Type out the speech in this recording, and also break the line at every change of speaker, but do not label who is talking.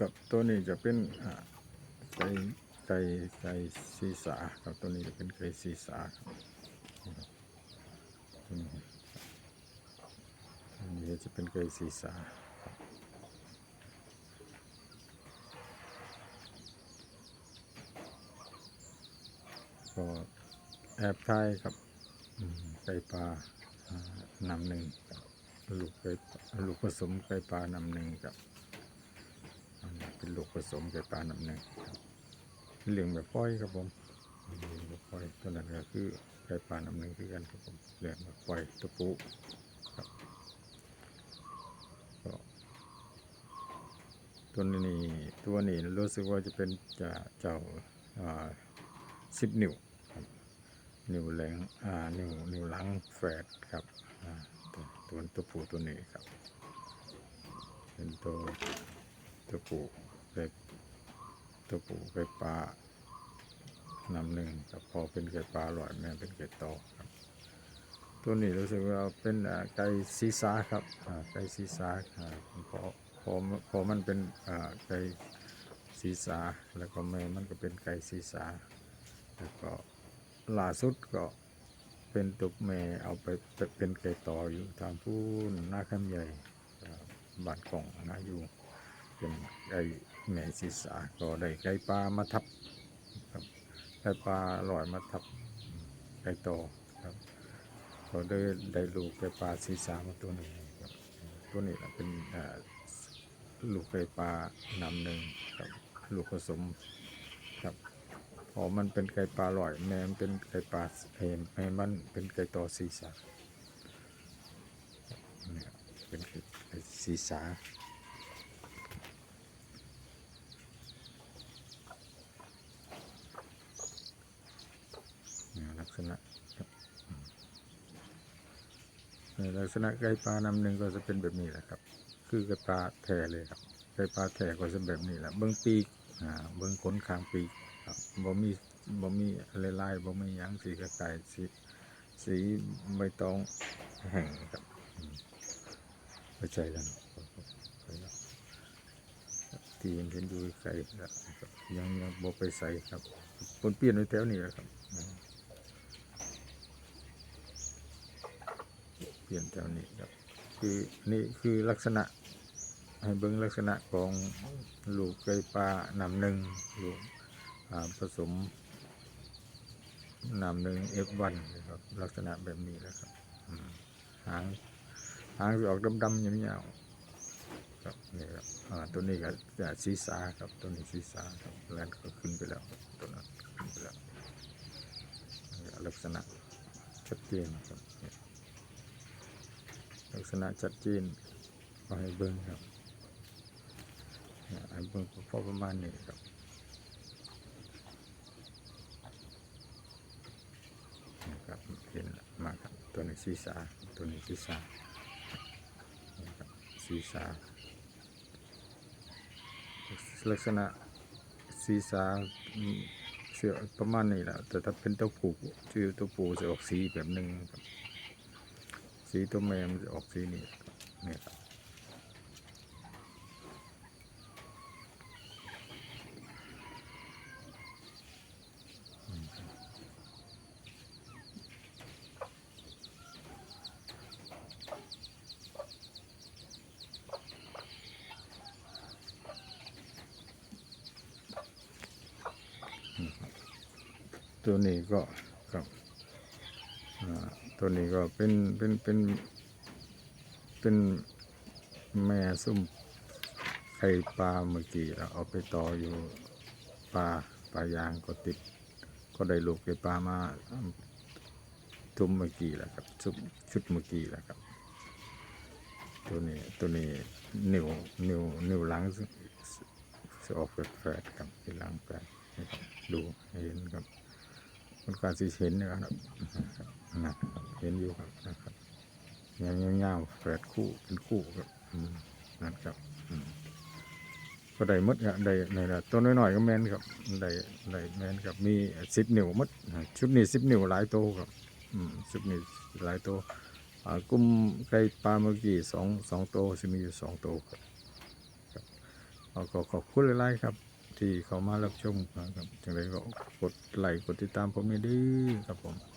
กับตัวนี้จะเป็นไก่ไก่ไก่ศีรษะครับตัวนี้จะเป็นไก่ศีรษะตัวนี้อันนี้จะเป็นไก่ศีรษะก็แอบทยครับไก่ปลานำหนึ่งลูกไก่ลูกผสมไก่ปลานำหนึ่งครับ เป็นลูกผสมไก่ปลานำหนึ่งครับเลี้ยงแบบปล่อยครับผมเลี้ยงแบบปล่อยตัวนั้นก็คือไก่ปลานำหนึ่งคือกันครับผมเหลี้ยงแบบปล่อยตัวปูครับก็ตัวนี้ตัวนี้รู้สึกว่าจะเป็นจะเจ้าสิบนิ้วนิ้วแหลงอ่านิ้วนิ้วหลังแฝดครับตัวตัวตัวผู้ตัวนี้ครับเป็นตัว ตัวปูไก่ตัวปูไก่ปลานำหนึ่งกับพอเป็นไก่ปลาอร่อยแม่เป็นไก่โตครับ ตัวนี้รู้สึกว่าเป็นไก่ซีซาครับไก่ซีซาอ่าพอพอพอมันเป็นไก่ซีซาแล้วก็แม่มันก็เป็นไก่ซีซาแล้วก็ล่าสุดก็เป็นตุกแม่เอาไปเป็นไก่ต่ออยู่ตามผู้หน้าคำใหญ่บ้านกล่องนาอยู่ เป็นไก่แม่ศีรษะก็ได้ไก่ปลามาทับครับไก่ปลาลอยมาทับไก่โตครับก็ได้ได้ลูกไก่ปลาศีรษะมาตัวหนึ่งครับตัวนี้น่ะเป็นลูกไก่ปลานำหนึ่งครับลูกผสมครับพอมันเป็นไก่ปลาลอยแม่มันเป็นไก่ปลาเอ็มแม่มันเป็นไก่โตศีรษะครับเนี่ยเป็นไก่ศีรษะ เนี่ยลัก ษณะครับในลักษณะไก่ปลานำหนึ่งก็จะเป็นแบบนี้แหละครับ คือไก่ปลาแท้เลยครับไก่ปลาแท้ก็จะแบบนี้แหละเบื้องปีกอ่าเบื้องขนคางปีกครับบ่มีบ่มีอะไรลายบ่มียังสีกระต่ายสีสีใบตองแห้งครับอืมเข้าใจแล้วเนอะเข้าใจแล้วที่เห็นดูไกลแล้วครยังยังบ่ไปใส่ครับปนเปลี่ยนไว้แถวนี้แหละครับอืม เปลี่ ยนแถวนี้ครับ คือนี่คือลักษณะ ให้เบิ้งลักษณะของลูกไก่ปลานำหนึ่งลูกผสมนำหนึ่งเอฟวันครับ ลักษณะแบบนี้แหละครับหางหางออกดำๆยาวๆครับนี่ครับตัวนี้ก็จะศีรษะครับตัวนี้ศีรษะครับแลนก็ขึ้นไปแล้วตัวนั้นขึ้นไปแล้วลักษณะชัดเจนครับ ลักษณะชัดเจนก็ให้เบิ้งครับให้เบิ้งพอประมาณนี้ครับนะครับเห็นมาครับตัวนี้ศีรษะตัวนี้ศีรษะนี่ครับศีรษะลักษณะศีรษะเสือประมาณนี้แหละแต่ถ้าเป็นตัวผูกชื่อตัวผูจะออกสีแบบหนึ่งครับ สีตัวแม่มันจะออกสีนี้ครับนี่ครับตัวนี้ก็ ตัวนี้ก็เป็นเป็นเป็นเป็นแม่ซุ่มไข่ปลาเมื่อกี้แล้วเอาไปต่ออยู่ปลาปลายางก็ติด ก็ได้ลูกไข่ปลามาทุ่มเมื่อกี้แหละครับชุดชุดเมื่อกี้แหละครับ ตัวนี้ตัวนี้นิ้วนิ้วนิ้วหลังสออกแฝดๆครับที่หลังแฝดนะครับดูเห็นครับ มันก็สิเห็นนะครับนะครับเห็นอยู่ครับนะครับยาวยาวๆแฝดคู่เป็นคู่ครับนั่นครับก็ได้มดครับได้ในละตัวน้อยๆก็แมนครับได้ได้แมนครับมีสิบนิ้วมดชุดนี้สิบนิ้วหลายโตวครับชุดนี้หลายโตวกลุ่มไก่ปลาเมื่อกี้สองสองโตวจะมีอยู่สองโตครับครับก็ขอบคุณหลายๆครับ ที่เขามารับชมนะครับจังไรก็กดไลค์กดติดตามผมให้ด้วยครับผม